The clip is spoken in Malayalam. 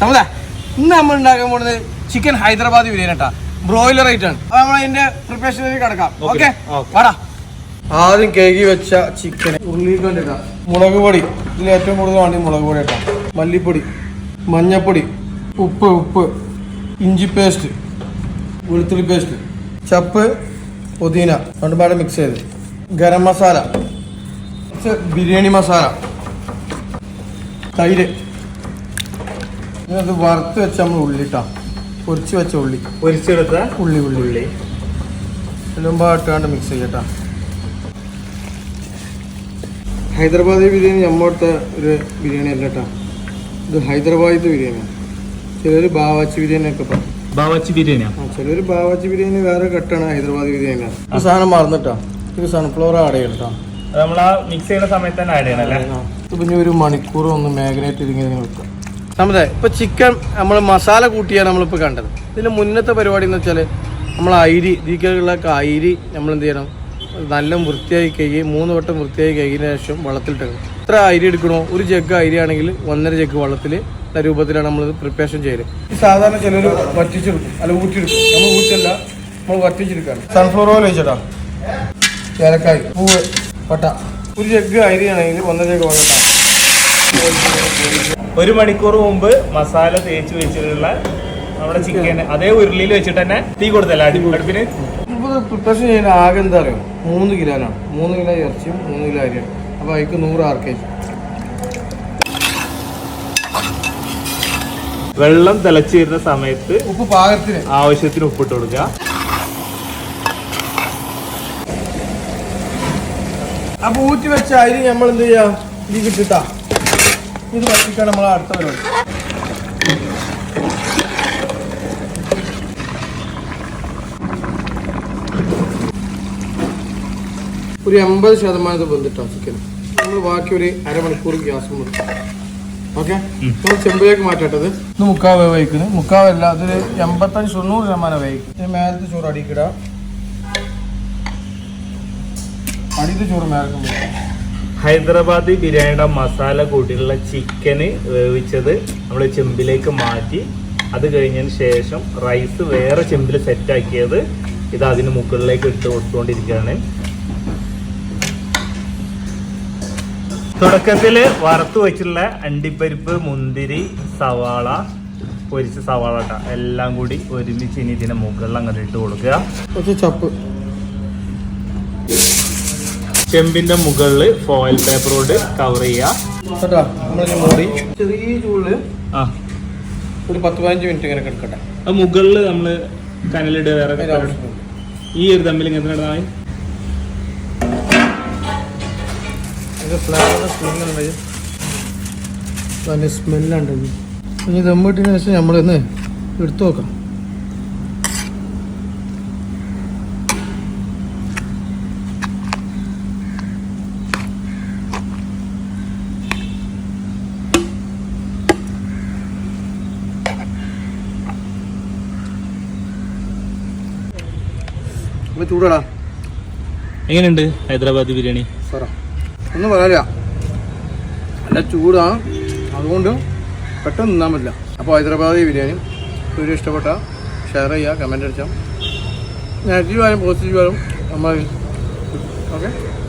സമുദാ ഇന്ന് നമ്മൾ ഉണ്ടാക്കാൻ പോകുന്നത് ചിക്കൻ ഹൈദരാബാദ് ബിരിയാണി കേട്ടാ ബ്രോയിലർ ആയിട്ടാണ്. അപ്പൊ നമ്മൾ അതിന്റെ പ്രിപ്പറേഷനിലേക്ക് കിടക്കാം. ഓക്കെ. വാടാ. ആദ്യം കേകി വെച്ച ചിക്കൻ ഉള്ളിക്കൊണ്ട് ഇടാം മുളക് പൊടി. ഇതിൽ ഏറ്റവും കൂടുതൽ വേണ്ടി മുളക് പൊടി ഇട്ടാം മല്ലിപ്പൊടി മഞ്ഞപ്പൊടി ഉപ്പ് ഉപ്പ് ഇഞ്ചി പേസ്റ്റ് വെളുത്തുള്ളി പേസ്റ്റ് ചപ്പ് പുതിന. രണ്ടുപാടെ മിക്സ് ചെയ്ത്. ഗരം മസാല. ബിരിയാണി മസാല. തൈര്. ഇനി അത് വറുത്ത് വെച്ച നമ്മൾ ഉള്ളിട്ടാ പൊരിച്ച് വെച്ച ഉള്ളി. പൊരിച്ചെടുത്ത ഉള്ളി ഉള്ളി. ഉള്ളി. എല്ലുമ്പാട്ടാണ്ട് മിക്സ് ചെയ്യട്ടാ. ഹൈദരാബാദി ബിരിയാണി നമ്മളുടെ ഒരു ബിരിയാണി അല്ല കേട്ടോ ഇത് ഹൈദരാബാദി ബിരിയാണിയാണ് ചിലർ ബാവാച്ചി ബിരിയാണി ഒക്കെ പറയും. ബാവാച്ചി ബിരിയാണിയാണ് ആ ചിലർ ബാവാച്ചി ബിരിയാണി വേറെ കെട്ടാണ് ഹൈദരാബാദി ബിരിയാണിയാണ് ഈ സാധനം മറന്നിട്ടാ. ഇത് സൺഫ്ലവർ ആഡ് ചെയ്യട്ടോ നമ്മൾ ആ മിക്സ് ചെയ്യുന്ന സമയത്ത് തന്നെ ആഡ് ചെയ്യണല്ലേ? ഇത് പിന്നെ ഒരു മണിക്കൂർ ഒന്ന് മാഗ്നേറ്റ് ചെയ്തിങ്ങനെ വെക്കാം. നമ്മുടെ ഇപ്പൊ ചിക്കൻ നമ്മൾ മസാല കൂട്ടിയാണ് നമ്മളിപ്പോൾ കണ്ടത്. ഇതിന്റെ മുന്നത്തെ പരിപാടി എന്ന് വെച്ചാൽ നമ്മൾ അരി ഇതിലേക്കുള്ള അരി നമ്മൾ എന്ത് ചെയ്യണം? നല്ല വൃത്തിയായി കഴുകി മൂന്ന് വട്ടം വൃത്തിയായി കഴുകിയതിന് ശേഷം വെള്ളത്തിലിട്ട് എത്ര അരി എടുക്കണോ? ഒരു ജഗ് അരി ആണെങ്കിൽ ഒന്നര ജഗ് വെള്ളത്തിൽ രൂപത്തിലാണ് നമ്മൾ പ്രിപ്പറേഷൻ ചെയ്യൽ. സാധാരണ ചിലർ വറ്റിച്ചെടുക്കും അല്ല ഊറ്റിയെടുക്കും. നമ്മൾ ഊറ്റല്ല നമ്മൾ വറ്റിച്ചെടുക്കാണ്. സൺഫ്ലവർ ഓയിൽ വെച്ചിട്ടാ ഏലക്കായ് പൂവ് പട്ട. ഒരു ജഗ് അരിയാണെങ്കിൽ ഒന്നര ജഗ് വെള്ളം. ഒരു മണിക്കൂർ മുമ്പ് മസാല തേച്ച് വെച്ചിട്ടുള്ള നമ്മുടെ ചിക്കൻ അതേ ഉരുളിയിൽ വെച്ചിട്ട് തന്നെ തീ കൊടുത്തല്ല? അടിപൊളിപ്പിന് അടുപ്പിന്? പ്രിപ്പറേഷൻ ചെയ്യുന്ന ആകെ എന്താ അറിയോ? മൂന്ന് കിലോനാണ്. മൂന്ന് കിലോ ഇറച്ചിയും മൂന്ന് കിലോ അരിയാണ് അപ്പോൾ അതിക്ക് നൂറ് ആർ കെ ജി വെള്ളം തിളച്ചു വരുന്ന സമയത്ത് ഉപ്പ് പാകത്തിന്. ആവശ്യത്തിന് ഉപ്പിട്ട് കൊടുക്കുക. അപ്പൊ ഊറ്റി വെച്ച അരി നമ്മൾ എന്ത് ചെയ്യാം? ഇത് കിട്ടിട്ടാ. ഇത് പറ്റിക്കാൻ നമ്മൾ അടുത്ത പരിപാടി. ഒരു എൺപത് ശതമാനത്ത് വെന്തിട്ടാ ചിക്കൻ നമ്മൾ ബാക്കി ഒരു അരമണിക്കൂർ ഗ്യാസ് മുറി. ഓക്കെ. നമ്മൾ ചെമ്പിലേക്ക് മാറ്റേണ്ടത് ഇത്? മുക്കാൽ വേവ് വയ്ക്കുന്നത് മുക്കാവല്ല അതൊരു എൺപത്തഞ്ച് തൊണ്ണൂറ് ശതമാനം വേവിക്കും. ഇതിന് മേലത്തെ ചോറ് അടിക്കിടാം അടിയിൽ ചോറ് മേലക്കും ഹൈദരാബാദി ബിരിയാണിയുടെ മസാല കൂട്ടിയിട്ടുള്ള ചിക്കന് വേവിച്ചത് നമ്മൾ ചെമ്പിലേക്ക് മാറ്റി. അത് കഴിഞ്ഞതിന് ശേഷം റൈസ് വേറെ ചെമ്പിൽ സെറ്റാക്കിയത് ഇത് അതിന് മുകളിലേക്ക് ഇട്ട് കൊടുത്തുകൊണ്ടിരിക്കുകയാണ്. തുടക്കത്തിൽ വറുത്ത് വെച്ചിട്ടുള്ള അണ്ടിപ്പരിപ്പ് മുന്തിരി സവാള പൊരിച്ച സവാള എല്ലാം കൂടി ഒരുമിച്ച് ഇനി ഇതിന് മുകളിൽ അങ്ങോട്ട് ഇട്ട് കൊടുക്കുക. കുറച്ച് ചപ്പ്. ചെമ്പിന്റെ മുകളിൽ ഫോയിൽ പേപ്പർ കൊണ്ട് കവർ ചെയ്യുക. ചെറിയ ചൂടിൽ ഒരു പത്ത് പതിനഞ്ച് മിനിറ്റ് ഇങ്ങനെ കിടക്കട്ടെ. അത് മുകളിൽ നമ്മൾ കനലിടുക വേറെ ഈ ഒരു തമ്മിൽ ഇങ്ങനെ സ്മെല്ലുണ്ട് നല്ല സ്മെല്ലുണ്ട്. ഇനി ദമ്മിട്ടതിന് ശേഷം നമ്മളിന്ന് എടുത്തു നോക്കാം. ചൂടാടാ. എങ്ങനെയുണ്ട് ഹൈദരാബാദി ബിരിയാണി? സാറാ ഒന്നും പറയാനില്ല. നല്ല ചൂടാണ്. അതുകൊണ്ട് പെട്ടെന്ന് നിന്നാൻ പറ്റില്ല. അപ്പോൾ ഹൈദരാബാദി ബിരിയാണി. വീഡിയോ ഇഷ്ടപ്പെട്ട ഷെയർ ചെയ്യുക കമന്റ് അടിച്ചാൽ നെഗറ്റീവ് ആയാലും പോസിറ്റീവ് ആയാലും നമ്മൾ ഓക്കെ?